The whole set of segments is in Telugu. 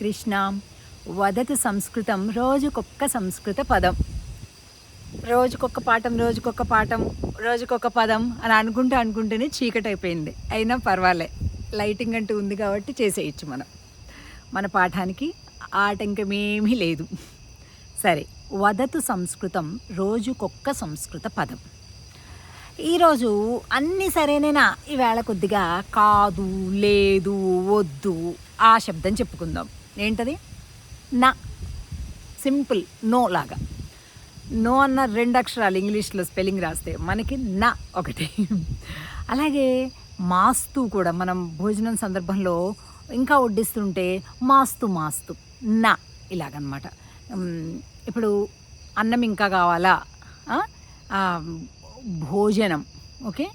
కృష్ణ వదతు సంస్కృతం రోజుకొక్క సంస్కృత పదం. రోజుకొక పాఠం రోజుకొక పాఠం రోజుకొక పదం అని అనుకుంటూ అనుకుంటూనే చీకటి అయిపోయింది అయినా పర్వాలే లైటింగ్ అంటూ ఉంది కాబట్టి చేసేయచ్చు మనం. మన పాఠానికి ఆటంకమేమీ లేదు. సరే వదతు సంస్కృతం రోజుకొక్క సంస్కృత పదం. ఈరోజు అన్ని సరేనేనా ఈవేళ కొద్దిగా కాదు లేదు వద్దు ఆ శబ్దం చెప్పుకుందాం. ఏంటది? నా. సింపుల్. నో లాగా. నో అన్న రెండు అక్షరాలు ఇంగ్లీష్లో స్పెల్లింగ్ రాస్తే మనకి నా ఒకటి. అలాగే మాస్తు కూడా మనం భోజనం సందర్భంలో ఇంకా వడ్డిస్తుంటే మాస్తు మాస్తు. నా ఇలాగనమాట. ఇప్పుడు అన్నం ఇంకా కావాలా? భోజనం. ఓకే?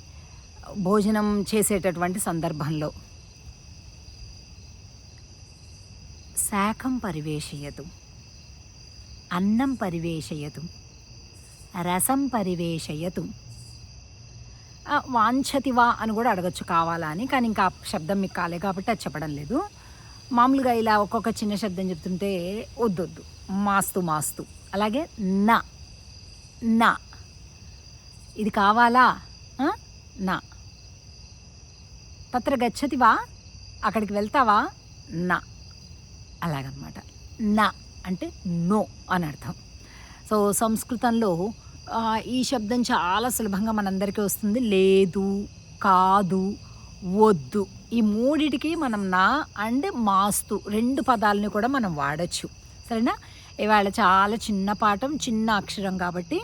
భోజనం చేసేటటువంటి సందర్భంలో. శాఖం పరివేషయదు అన్నం పరివేషయదు రసం పరివేషయదు. వాంఛతివా అని కూడా అడగచ్చు కావాలా అని కానీ ఇంకా శబ్దం మీకు కాలే కాబట్టి అది చెప్పడం లేదు. మామూలుగా ఇలా ఒక్కొక్క చిన్న శబ్దం చెప్తుంటే వద్దొద్దు మాస్తు మాస్తు. అలాగే నా నా. ఇది కావాలా? నా. తత్ర గచ్చతివా అక్కడికి వెళ్తావా? నా. అలాగనమాట. నా అంటే నో అని అర్థం సో సంస్కృతంలో ఈ శబ్దం చాలా సులభంగా మనందరికీ వస్తుంది. లేదు కాదు వద్దు. ఈ మూడిటికి మనం నా అండ్ మాస్తు రెండు పదాలని కూడా మనం వాడచ్చు. సరేనా? ఇవాళ చాలా చిన్న పాఠం చిన్న అక్షరం కాబట్టి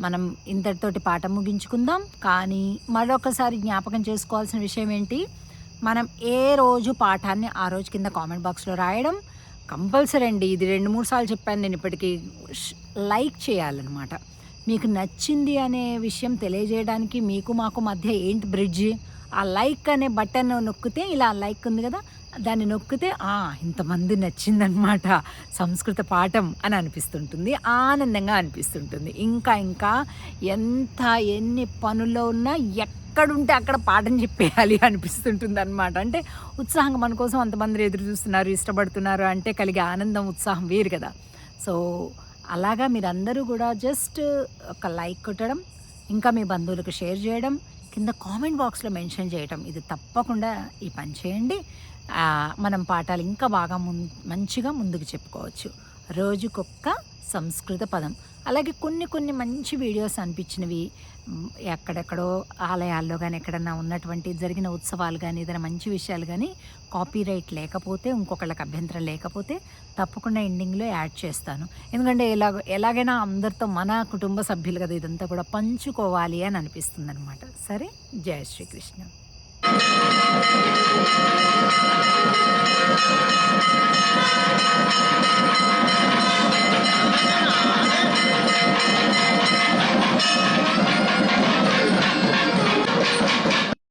మనం ఇంతటితోటి పాఠం ముగించుకుందాం. కానీ మరొకసారి జ్ఞాపకం చేసుకోవాల్సిన విషయం ఏంటి? మనం ఏ రోజు పాఠాన్ని ఆ రోజు కింద కామెంట్ బాక్స్లో రాయడం కంపల్సరీ అండి. ఇది రెండు మూడు సార్లు చెప్పాను నేను ఇప్పటికీ. లైక్ చేయాలన్నమాట. మీకు నచ్చింది అనే విషయం తెలియజేయడానికి మీకు మాకు మధ్య ఏంటి బ్రిడ్జ్? ఆ లైక్ అనే బటన్ నొక్కితే ఇలా లైక్ ఉంది కదా దాన్ని నొక్కితే ఆ ఇంతమంది నచ్చిందనమాట సంస్కృత పాఠం అని అనిపిస్తుంటుంది. ఆనందంగా అనిపిస్తుంటుంది. ఇంకా ఇంకా ఎంత ఎన్ని పనుల్లో ఉన్నా ఎక్కడుంటే అక్కడ పాఠం చెప్పేయాలి అనిపిస్తుంటుంది అనమాట అంటే ఉత్సాహంగా మన కోసం అంతమంది ఎదురు చూస్తున్నారు ఇష్టపడుతున్నారు అంటే కలిగే ఆనందం ఉత్సాహం వేరు కదా. సో అలాగా మీరందరూ కూడా జస్ట్ ఒక లైక్ కొట్టడం ఇంకా మీ బంధువులకు షేర్ చేయడం కింద కామెంట్ బాక్స్లో మెన్షన్ చేయడం ఇది తప్పకుండా ఈ పని చేయండి. మనం పాఠాలు ఇంకా బాగా ముం మంచిగా ముందుకు చెప్పుకోవచ్చు. రోజుకొక్క సంస్కృత పదం. అలాగే కొన్ని కొన్ని మంచి వీడియోస్ అనిపించినవి. ఎక్కడెక్కడో ఆలయాల్లో కానీ ఎక్కడన్నా ఉన్నటువంటి జరిగిన ఉత్సవాలు కానీ ఏదైనా మంచి విషయాలు కానీ కాపీరైట్ లేకపోతే ఇంకొకళ్ళకి అభ్యంతరం లేకపోతే తప్పకుండా ఎండింగ్లో యాడ్ చేస్తాను. ఎందుకంటే ఎలాగ ఎలాగైనా అందరితో మన కుటుంబ సభ్యులు కదా ఇదంతా కూడా పంచుకోవాలి అని అనిపిస్తుంది అనమాట సరే జయ శ్రీకృష్ణ.